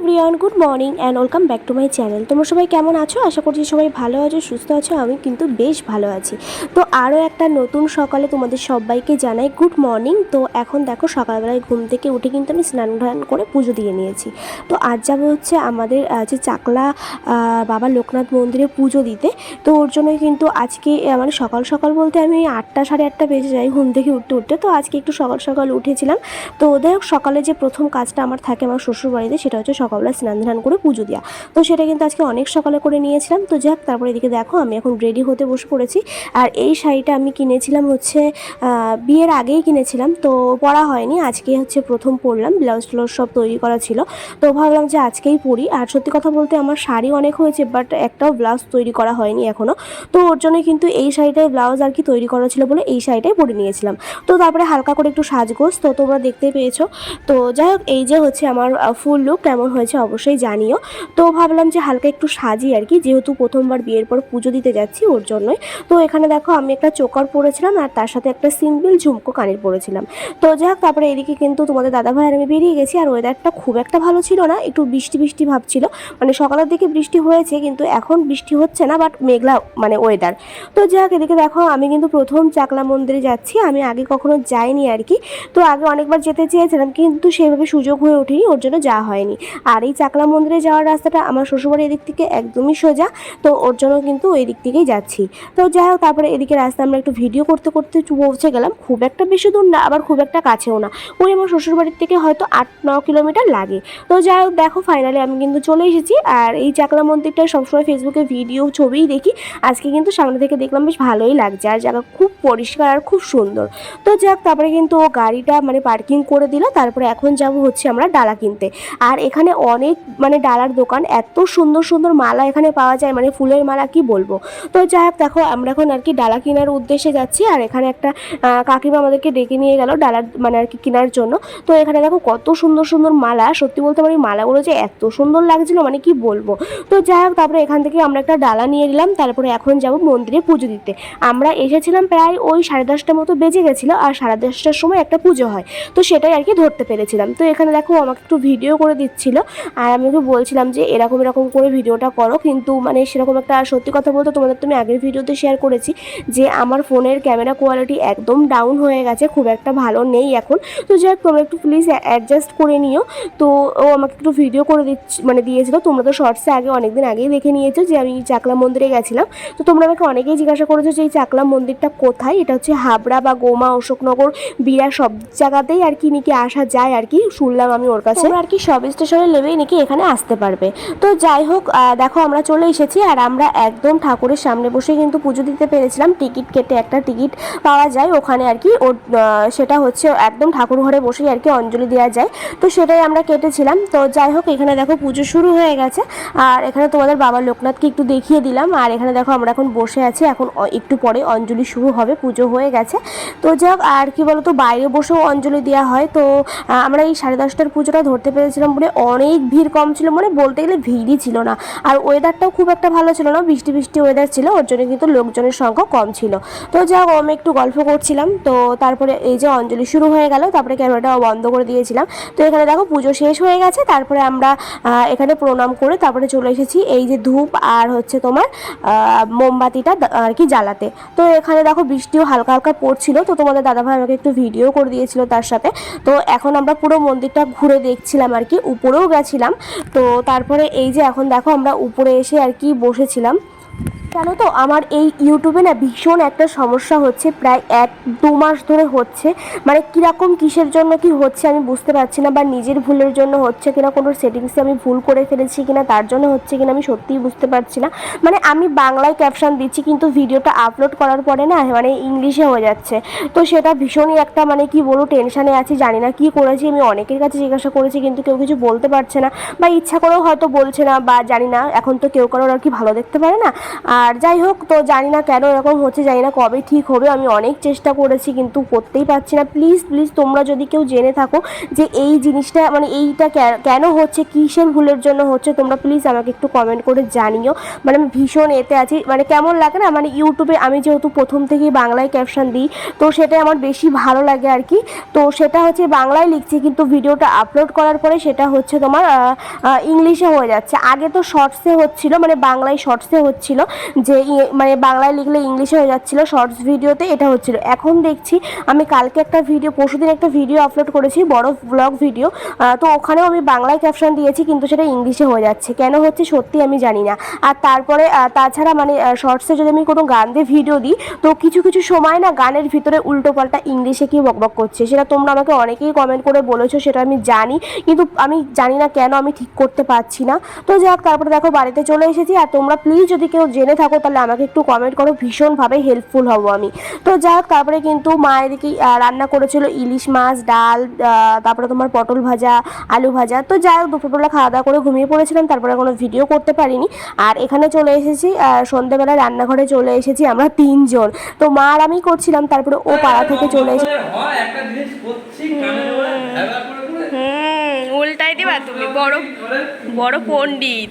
Everyone, good morning and welcome back to my channel. তোমরা সবাই কেমন আছো? আশা করছি সবাই ভালো আছো, সুস্থ আছো আমি কিন্তু বেশ ভালো আছি। তো আরও একটা নতুন সকালে তোমাদের সবাইকে জানাই গুড মর্নিং। তো এখন দেখো সকালবেলায় ঘুম থেকে উঠে কিন্তু আমি স্নান ধান করে পুজো দিয়ে নিয়েছি। তো আজ যাব হচ্ছে আমাদের যে চাকলা বাবা লোকনাথ মন্দিরে পুজো দিতে। তো ওর জন্যই কিন্তু আজকে মানে সকাল সকাল বলতে আমি আটটা সাড়ে আটটা বেজে যাই ঘুম থেকে উঠতে উঠতে। তো আজকে একটু সকাল সকাল উঠেছিলাম। তো ওদের সকালে যে প্রথম কাজটা আমার থাকে আমার শ্বশুরবাড়িতে, সেটা হচ্ছে সকালবেলা স্নান ধান করে পুজো দেওয়া তো সেটা কিন্তু আজকে অনেক সকালে করে নিয়েছিলাম। তো যাক, তারপরে এদিকে দেখো, আমি এখন রেডি হতে বসে পড়েছি। আর এই শাড়িটা আমি কিনেছিলাম হচ্ছে বিয়ের আগেই কিনেছিলাম। তো পরা হয়নি, আজকে হচ্ছে প্রথম পরলাম। ব্লাউজ ট্লাউজ সব তৈরি করা ছিল। তো ভাবলাম যে আজকেই পরি। আর সত্যি কথা বলতে আমার শাড়ি অনেক হয়েছে বাট একটাও ব্লাউজ তৈরি করা হয়নি এখনও তো ওর জন্য কিন্তু এই শাড়িটাই ব্লাউজ আর কি তৈরি করা ছিল বলে এই শাড়িটাই পরে নিয়েছিলাম। তো তারপরে হালকা করে একটু সাজগোজ। তো তোমরা দেখতে পেয়েছ। তো যাই হোক, এই যে হচ্ছে আমার ফুল লুক কেমন হয়েছে অবশ্যই জানিও। তো ভাবলাম যে হালকা একটু সাজি আর কি, যেহেতু প্রথমবার বিয়ের পর পুজো দিতে যাচ্ছি ওর জন্যই। তো এখানে দেখো আমি একটা চোকার পরেছিলাম আর তার সাথে একটা সিম্পল ঝুমকো কানের পরেছিলাম। তো যাই হোক তারপরে এদিকে কিন্তু তোমাদের দাদাভাই আর আমি বেরিয়ে গেছি আর ওয়েদারটা খুব একটা ভালো ছিল না, একটু বৃষ্টি বৃষ্টি ভাব ছিল। মানে সকালের দিকে বৃষ্টি হয়েছে কিন্তু এখন বৃষ্টি হচ্ছে না বাট মেঘলা মানে ওয়েদার তো যাই হোক এদিকে দেখো আমি কিন্তু প্রথম চাকলা মন্দিরে যাচ্ছি, আমি আগে কখনো যাইনি আর কি। তো আগে অনেকবার যেতে চেয়েছিলাম কিন্তু সেভাবে সুযোগ হয়ে ওঠেনি, ওর জন্য যাওয়া হয়নি। আর এই চাকলা মন্দিরে যাওয়ার রাস্তাটা আমার শ্বশুরবাড়ির এদিক থেকে একদমই সোজা, তো ওর জন্য কিন্তু ওই দিক থেকেই যাচ্ছি। তো যাই হোক, তারপরে এদিকে রাস্তা আমরা একটু ভিডিও করতে করতে পৌঁছে গেলাম। খুব একটা বেশি দূর না, আবার খুব একটা কাছেও না। ওই আমার শ্বশুরবাড়ির থেকে হয়তো আট ন কিলোমিটার লাগে। তো যাই হোক, দেখো ফাইনালি আমি কিন্তু চলে এসেছি। আর এই চাকলা মন্দিরটা সবসময় ফেসবুকে ভিডিও ছবিই দেখি। আজকে কিন্তু সামনে থেকে দেখলাম বেশ ভালোই লাগছে। আর জায়গা খুব পরিষ্কার আর খুব সুন্দর। তো যাক তারপরে কিন্তু ও গাড়িটা মানে পার্কিং করে দিল। তারপরে এখন যাব হচ্ছে আমরা ডালা কিনতে। আর এখানে অনেক মানে ডালার দোকান, এত সুন্দর সুন্দর মালা এখানে পাওয়া যায় মানে ফুলের মালা কি বলব? তো যাই হোক, দেখো আমরা এখন আর কি ডালা কেনার উদ্দেশ্যে যাচ্ছি, আর এখানে একটা কাকিমা আমাদেরকে ডেকে নিয়ে গেল ডালার মানে আর কি কেনার জন্য। তো এখানে দেখো কত সুন্দর সুন্দর মালা, সত্যি বলতে পারি মালাগুলো যে এত সুন্দর লাগছিল মানে কি বলব? তো যাই হোক, তারপরে এখান থেকে আমরা একটা ডালা নিয়ে নিলাম, তারপরে এখন যাব মন্দিরে পুজো দিতে। আমরা এসেছিলাম প্রায় ওই সাড়ে দশটার মতো বেজে গেছিল, আর সাড়ে দশটার সময় একটা পুজো হয়, তো সেটাই আর কি ধরতে পেরেছিলাম। তো এখানে দেখো আমাকে একটু ভিডিও করে দিচ্ছিল আর আমি ওকে বলছিলাম যে, এরকম এরকম করে ভিডিওটা করো। কিন্তু মানে সেরকম একটা সত্যি কথা বলতে তোমাদের তো আমি আগের ভিডিওতে শেয়ার করেছি যে, আমার ফোনের ক্যামেরা কোয়ালিটি একদম ডাউন হয়ে গেছে, খুব একটা ভালো নেই এখন। তো যাই হোক, তোমরা একটু প্লিজ অ্যাডজাস্ট করে নিও। তো ও আমাকে একটু ভিডিও করে দিচ্ছি মানে দিয়েছিল। তোমরা তো শর্টসে আগে, অনেকদিন আগেই দেখে নিয়েছো যে, আমি চাকলা মন্দিরে গেছিলাম। তো তোমরা আমাকে অনেকেই জিজ্ঞাসা করেছ যে, এই চাকলা মন্দিরটা কোথায়? এটা হচ্ছে হাবড়া বা গোমা, অশোকনগর বিরা সব জায়গাতেই আর কি নাকি আসা যায় আর কি। শুনলাম আমি ওর কাছে। আর কি সব স্টেশনে নেবেই নাকি এখানে আসতে পারবে? তো যাই হোক দেখো আমরা চলে এসেছি, আর আমরা একদম ঠাকুরের সামনে বসে কিন্তু পুজো দিতে পেরেছিলাম। টিকিট কেটে একটা টিকিট পাওয়া যায় ওখানে আর কি। ওর সেটা হচ্ছে একদম ঠাকুর ঘরে বসেই আর কি অঞ্জলি দেওয়া যায়। তো সেটাই আমরা কেটেছিলাম। তো যাই হোক, এখানে দেখো পুজো শুরু হয়ে গেছে। আর এখানে তোমাদের বাবা লোকনাথকে একটু দেখিয়ে দিলাম। আর এখানে দেখো আমরা এখন বসে আছি। এখন একটু পরে অঞ্জলি শুরু হবে, পুজো হয়ে গেছে। তো যাক আর কি বলতো, বাইরে বসেও অঞ্জলি দেওয়া হয়। তো আমরা এই সাড়ে দশটার পুজোটা ধরতে পেরেছিলাম বলে অনেক ভিড় কম ছিল মানে বলতে গেলে ভিড়ই ছিল না। আর ওয়েদারটাও খুব একটা ভালো ছিল না, বৃষ্টি বৃষ্টি ওয়েদার ছিল, ওর জন্য কিন্তু লোকজনের সংখ্যা কম ছিল। তো যাক আমি একটু গল্প করছিলাম, তো তারপরে এই যে অঞ্জলি শুরু হয়ে গেল, তারপরে ক্যামেরাটা বন্ধ করে দিয়েছিলাম। তো এখানে দেখো, পুজো শেষ হয়ে গেছে, তারপরে আমরা এখানে প্রণাম করে তারপরে চলে এসেছি এই যে ধূপ আর হচ্ছে তোমার মোমবাতিটা আর কি জ্বালাতে। তো এখানে দেখো, বৃষ্টিও হালকা হালকা পড়ছিল, তো তোমাদের দাদাভাই আমাকে একটু ভিডিও করে দিয়েছিল তার সাথে। তো এখন আমরা পুরো মন্দিরটা ঘুরে দেখছিলাম আর কি, উপরেও গেছিলাম। তো তারপরে এই যে এখন দেখো আমরা উপরে এসে আর কি বসেছিলাম। জানো তো, আমার এই ইউটিউবে না ভীষণ একটা সমস্যা হচ্ছে, প্রায় এক, দু মাস ধরে হচ্ছে। মানে কীরকম কিসের জন্য কি হচ্ছে আমি বুঝতে পারছি না, বা নিজের ভুলের জন্য হচ্ছে কিনা, কোনো সেটিংসে আমি ভুল করে ফেলেছি কিনা, তার জন্য হচ্ছে কিনা আমি সত্যিই বুঝতে পারছি না। মানে আমি বাংলায় ক্যাপশন দিচ্ছি, কিন্তু ভিডিওটা আপলোড করার পরে না মানে ইংলিশে হয়ে যাচ্ছে। তো সেটা ভীষণই একটা মানে কি বলব টেনশানে আছি, জানি না কি করেছি, আমি অনেকের কাছে জিজ্ঞাসা করেছি, কিন্তু কেউ কিছু বলতে পারছে না, বা ইচ্ছা করেও হয়তো বলছে না, বা জানি না, এখন তো কেউ কারোর আর কি ভালো দেখতে পারে না। আর যাই হোক, তো জানি না কেন এরকম হচ্ছে, জানি না কবে ঠিক হবে, আমি অনেক চেষ্টা করেছি কিন্তু করতেই পারছি না। প্লিজ প্লিজ তোমরা যদি কেউ জেনে থাকো যে এই জিনিসটা মানে এইটা কেন হচ্ছে, কিসের ভুলের জন্য হচ্ছে, তোমরা প্লিজ আমাকে একটু কমেন্ট করে জানিও। মানে আমি ভীষণ এতে আছি মানে কেমন লাগে না মানে ইউটিউবে আমি যেহেতু প্রথম থেকেই বাংলায় ক্যাপশন দিই, তো সেটা আমার বেশি ভালো লাগে আর কি। তো সেটা হচ্ছে বাংলায় লিখছি, কিন্তু ভিডিওটা আপলোড করার পরে সেটা হচ্ছে তোমার ইংলিশে হয়ে যাচ্ছে। আগে তো শর্টসে হচ্ছিল মানে বাংলায় শর্টসে হচ্ছিল যে মানে বাংলায় লিখলে ইংলিশে হয়ে যাচ্ছিল শর্টস ভিডিওতে এটা হচ্ছিল। এখন দেখছি, আমি কালকে একটা ভিডিও পরশুদিন একটা ভিডিও আপলোড করেছি, বড় ব্লগ ভিডিও তো ওখানেও আমি বাংলায় ক্যাপশন দিয়েছি, কিন্তু সেটা ইংলিশে হয়ে যাচ্ছে। কেন হচ্ছে সত্যি আমি জানি না। আর তারপরে তাছাড়া মানে শর্টসে যদি আমি কোনো গান দিয়ে ভিডিও দিই, তো কিছু কিছু সময় না গানের ভিতরে উল্টো পাল্টা ইংলিশে কি বকবক করছে, সেটা তোমরা আমাকে অনেকেই কমেন্ট করে বলেছ, সেটা আমি জানি। কিন্তু আমি জানি না কেন আমি ঠিক করতে পারছি না। তো যাক, তারপরে দেখো, বাড়িতে চলে এসেছি। আর তোমরা প্লিজ যদি কেউ জেনে থাকো তাহলে আমাকে একটু কমেন্ট করো ভীষণভাবে হেল্পফুল হব আমি। তো যাক তারপরে কিন্তু মা এদিকে আহ, রান্না করেছিল ইলিশ মাছ ডাল তারপরে তোমার পটল ভাজা আলু ভাজা। তো যাই হোক দুপুরবেলা খাওয়া দাওয়া করে ঘুমিয়ে পড়েছিলাম তারপরে কোনো ভিডিও করতে পারিনি। আর এখানে চলে এসেছি আহ, সন্ধেবেলা রান্নাঘরে চলে এসেছি আমরা তিনজন। তো মা আর আমি করছিলাম তারপরে ও পাড়া থেকে চলে এসে হয় উল্টাই দিবা তুমি বড় বড় পণ্ডিত।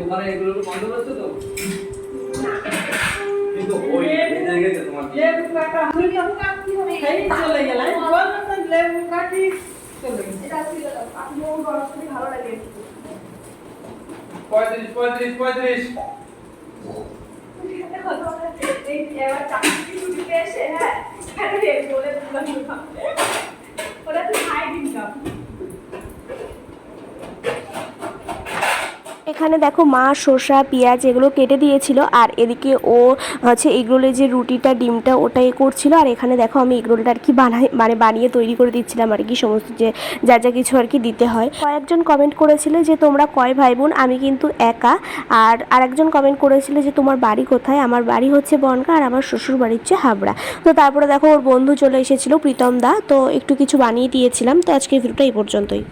দোকানে এগুলো তো বন্ধ করছ তো? কিন্তু ওই ভেজে তোমার লেবু কাটা লেবু কাটা কি হবে চলে গেল আমি না লেবু কাটি। চলে গেল। এটা ছিল আপনি ও গরম ভালো লাগে। পঁয়ত্রিশ পঁয়ত্রিশ পঁয়ত্রিশ। এই এবার চাকরি ছুটিতে এসে হ্যাঁ কেন রে বলে দিলাম। এখানে দেখো মা, শসা, পেঁয়াজ এগুলো কেটে দিয়েছিল আর এদিকে ও হচ্ছে এগরোলের যে রুটিটা, ডিমটা ওটাই করছিল আর এখানে দেখো আমি এগরোলটা আর কি বানাই মানে বানিয়ে তৈরি করে দিচ্ছিলাম আর কি সমস্ত যে, যা যা কিছু আর কি দিতে হয়। কয়েকজন কমেন্ট করেছিল যে তোমরা কয় ভাই বোন? আমি কিন্তু একা। আর আরেকজন কমেন্ট করেছিল যে তোমার বাড়ি কোথায়? আমার বাড়ি হচ্ছে বনগা আর আমার শ্বশুর বাড়ি হচ্ছে হাবড়া। তো তারপরে দেখো ওর বন্ধু চলে এসেছিল প্রীতম দা, তো একটু কিছু বানিয়ে দিয়েছিলাম। তো আজকে ভিডিওটা এই পর্যন্তই।